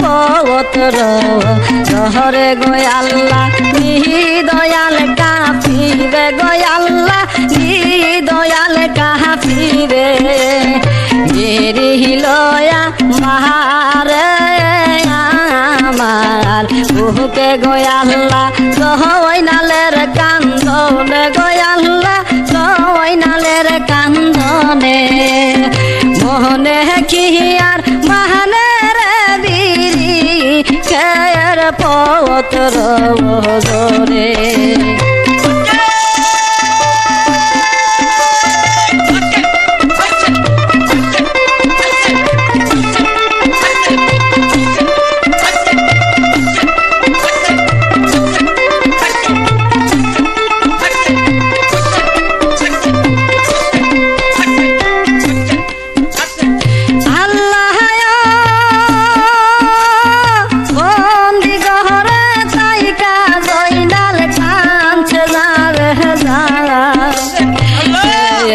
পত্র জহরে গয়াল্লা নিহি দয়াল কাফিরে গয়াল্লা নি দয়াল কাফিরে গেরি হিলয়া মাহারে আমার। বুকে গয়াল্লা সহই নালের কান্দনে গয়াল্লা সহই নালের কান্দনে। মোহনে আর পত্র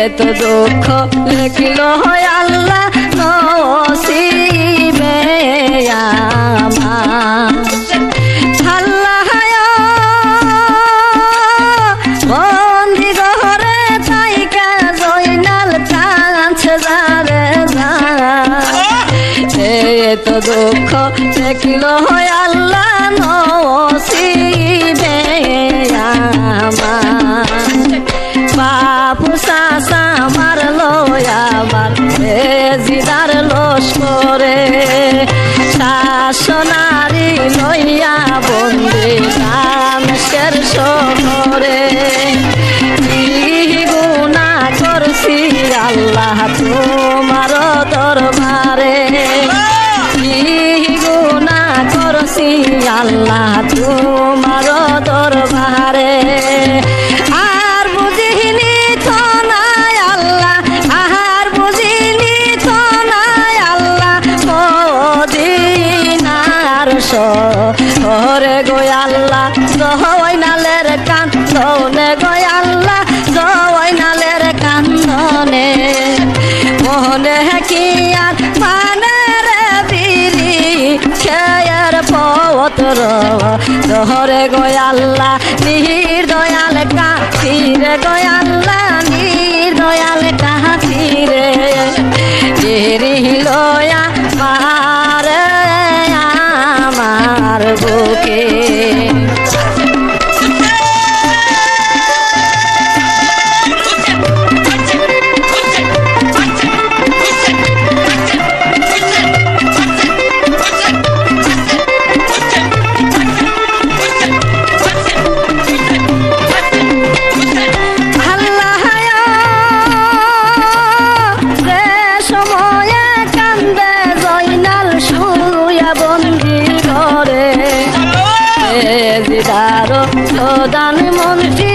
এত দুঃখ লেখিল হয় আল্লাহ নসিবে এত দুঃখ দেখিল হয় আল্লাহ লোস করে শাসনারি লইয়া বন্দি রামেশের শহরে। কি গুণা করছি আল্লাহ তোমার দরবারে। গুণা করছি আল্লাহ তোমার দরবারে। জহরে গয়াল্লা নিহির দয়াল কাফিরে রে আল্লাহ দান মনটি